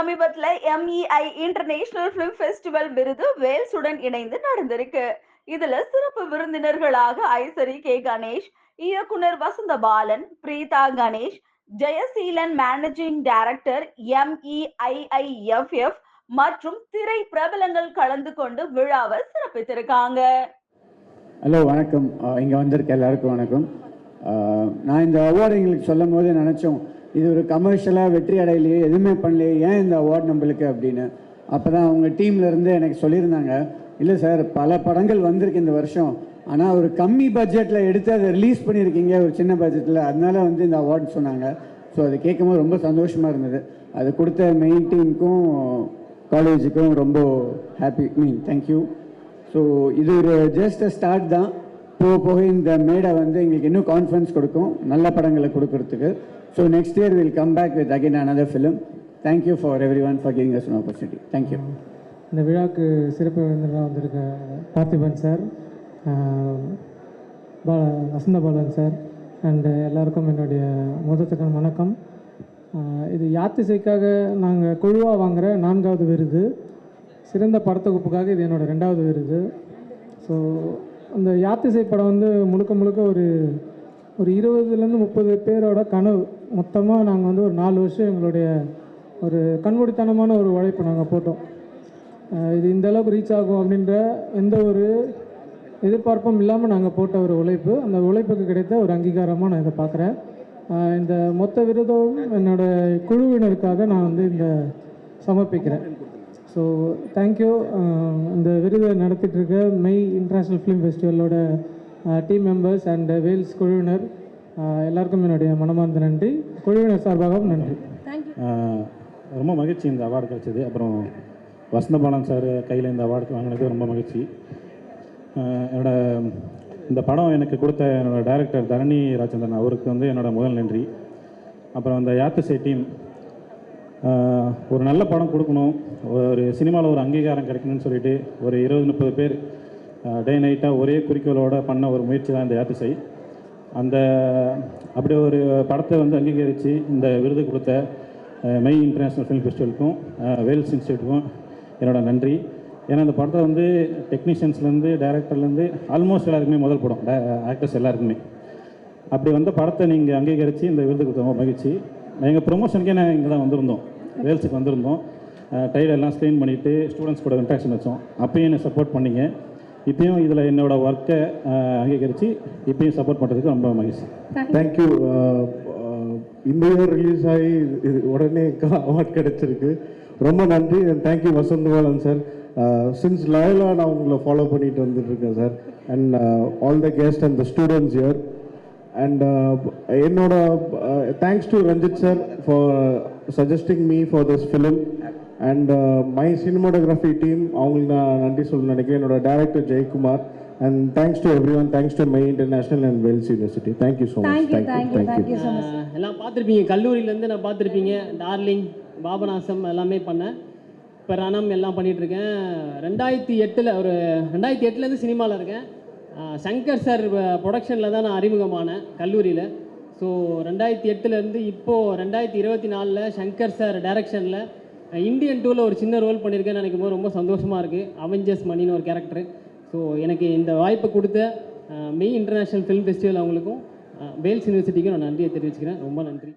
சமீபத்துல MEI international film festival விருது வேல்ஸுடன் இணைந்து நடந்திருக்கு. இதுல சிறப்பு விருந்தினர்களாக ஐசரி கே கணேஷ் இயக்குனர் Vasantha Balan Preetha Ganesh Jayaseelan managing director MEIIFF மற்றும் திரை பிரபலங்கள் கலந்து கொண்டு விழாவை சிறப்பித்திருக்காங்க. ஹலோ வணக்கம். இங்கே வந்திருக்க எல்லாருக்கும் வணக்கம். நான் இந்த அவார்டு எங்களுக்கு சொல்லும் போது நினச்சோம் இது ஒரு கமர்ஷியலாக வெற்றி அடையிலையே எதுவுமே பண்ணலையே ஏன் இந்த அவார்டு நம்மளுக்கு அப்படின்னு. அப்போ தான் அவங்க டீம்லேருந்து எனக்கு சொல்லியிருந்தாங்க இல்லை சார் பல படங்கள் வந்திருக்கு இந்த வருஷம். ஆனால் ஒரு கம்மி பட்ஜெட்டில் எடுத்து அதை ரிலீஸ் பண்ணியிருக்கீங்க ஒரு சின்ன பட்ஜெட்டில் அதனால வந்து இந்த அவார்டு சொன்னாங்க. ஸோ அதை கேட்கும்போது ரொம்ப சந்தோஷமாக இருந்தது. அது கொடுத்த மெயின் டீமுக்கும் காலேஜுக்கும் ரொம்ப ஹாப்பி மீன் தேங்க்யூ ஸோ இது ஒரு ஜஸ்ட் ஸ்டார்ட் தான். போக போக இந்த மேடை வந்து எங்களுக்கு இன்னும் கான்ஃபிடன்ஸ் கொடுக்கும். நல்ல படங்களை கொடுக்கறதுக்கு. So next year will come back with again another film thank you for everyone for giving us an opportunity. Thank you uh, இந்த விழாவுக்கு சிறப்பு விருந்தினராக வந்திருக்க Parthiban sir Bala Vasantha Balan sir and எல்லாருக்கும் என்னுடைய முதற்கண் வணக்கம். இது யாத்திசைக்காக நாங்கள் குழுவாக வாங்குகிற நான்காவது விருது. சிறந்த படத்தொகுப்புக்காக இது என்னோட ரெண்டாவது விருது. ஸோ அந்த யாத்திசை படம் வந்து முழுக்க முழுக்க ஒரு ஒரு இருபதுலேருந்து முப்பது பேரோட கனவு. மொத்தமாக நாங்கள் வந்து ஒரு நாலு வருஷம் எங்களுடைய ஒரு கண்மூடித்தனமான ஒரு உழைப்பு நாங்கள் போட்டோம். இது இந்த அளவுக்கு ரீச் ஆகும் அப்படின்ற எந்த ஒரு எதிர்பார்ப்பும் இல்லாமல் நாங்கள் போட்ட ஒரு உழைப்பு. அந்த உழைப்புக்கு கிடைத்த ஒரு அங்கீகாரமாக நான் இதை பார்க்குறேன் இந்த மொத்த விருதும் என்னோட குழுவினருக்காக நான் வந்து இந்த சமர்ப்பிக்கிறேன். ஸோ தேங்க்யூ இந்த விருதை நடத்திட்டுருக்க மெய் இன்டர்நேஷ்னல் ஃபிலிம் ஃபெஸ்டிவலோட டீம் மெம்பர்ஸ் அண்ட் வேல்ஸ் குழுவினர். எல்லாருக்கும் என்னுடைய மனமார்ந்த நன்றி. குழுவினர் சார்பாகவும் நன்றி. ரொம்ப மகிழ்ச்சி இந்த அவார்டு கிடைச்சது. அப்புறம் வசந்தபாலன் சார் கையில் இந்த அவார்டு வாங்கினது ரொம்ப மகிழ்ச்சி. ஆஹ் என்னோட இந்த படம் எனக்கு கொடுத்த என்னோட டைரக்டர் தரணி ராஜேந்திரன் அவருக்கு வந்து என்னோட முதல் நன்றி. அப்புறம் அந்த யாத்திசை டீம் ஒரு நல்ல படம் கொடுக்கணும். ஒரு சினிமாவில் ஒரு அங்கீகாரம் கிடைக்கணும்னு சொல்லிட்டு ஒரு இருபது முப்பது பேர் டே நைட்டாக ஒரே குறிக்கோளோட பண்ண ஒரு முயற்சி தான் இந்த யாத்திசை அந்த அப்படி ஒரு படத்தை வந்து அங்கீகரித்து இந்த விருது கொடுத்த மெய் இன்டர்நேஷ்னல் ஃபிலிம் ஃபெஸ்டிவலுக்கும் வேல்ஸ் இன்ஸ்டியூட்டுக்கும் என்னோடய நன்றி. ஏன்னா அந்த படத்தை வந்து டெக்னீஷியன்ஸ்லேருந்து டேரக்டர்லேருந்து ஆல்மோஸ்ட் எல்லாருக்குமே முதல் படம். ஆக்டர்ஸ் எல்லாருக்குமே. அப்படி வந்த படத்தை நீங்கள் அங்கீகரித்து இந்த விருது கொடுத்த ரொம்ப மகிழ்ச்சி. எங்கள் ப்ரொமோஷனுக்கே நான் இங்கே தான் வந்திருந்தோம். வேல்ஸுக்கு வந்திருந்தோம். டைல் எல்லாம் ஸ்க்ரீன் பண்ணிவிட்டு ஸ்டூடெண்ட்ஸ் கூட இன்ட்ராக்ஷன் வச்சோம். அப்பயும் என்னை சப்போர்ட் பண்ணீங்க. இப்பயும் இதில் என்னோட ஒர்க்கை அங்கீகரித்து இப்பயும் சப்போர்ட் பண்ணுறதுக்கு ரொம்ப மகிழ்ச்சி. தேங்க்யூ இந்த இயர் ரிலீஸ் ஆகி இது- உடனே அவார்ட் கிடைச்சிருக்கு. ரொம்ப நன்றி. And thank you Vasanthabalan sir since Loyola நான் உங்களை ஃபாலோ பண்ணிட்டு வந்துட்டு இருக்கேன் sir and all the guest and the students year and என்னோட thanks to Ranjith sir for suggesting me for this film and my cinematography team அவங்களுக்கு நான் நன்றி சொல்ல நினைக்கிறேன். என்னோட director Jayakumar. And thanks to everyone thanks to my international and Vels university thank you so much thank you thank you எல்லாம் பார்த்துருப்பீங்க. கல்லூரியிலேருந்து நான் பார்த்துருப்பீங்க. டார்லிங் பாபநாசம் எல்லாமே பண்ணேன் இப்போ ரணம் எல்லாம் பண்ணிட்டு இருக்கேன் ரெண்டாயிரத்தி எட்டில் ஒரு ரெண்டாயிரத்தி எட்டுலேருந்து சினிமாவில் இருக்கேன். சங்கர் சார் ப்ரொடக்ஷனில் தான் நான் அறிமுகமானேன் கல்லூரியில். ஸோ ரெண்டாயிரத்தி எட்டுலேருந்து இப்போது ரெண்டாயிரத்தி இருபத்தி நாலில் சங்கர் சார் டைரக்ஷனில் இந்தியன் டூவில் ஒரு சின்ன ரோல் பண்ணியிருக்கேன்னு நினைக்கும் போது ரொம்ப சந்தோஷமாக இருக்குது அவெஞ்சர்ஸ் மணின்னு ஒரு கேரக்டர் ஸோ எனக்கு இந்த வாய்ப்பை கொடுத்த மெய் இன்டர்நேஷ்னல் ஃபிலிம் ஃபெஸ்டிவல் அவங்களுக்கும் வேல்ஸ் யூனிவர்சிட்டிக்கும் நான் நன்றியை தெரிவிச்சுக்கிறேன். ரொம்ப நன்றி.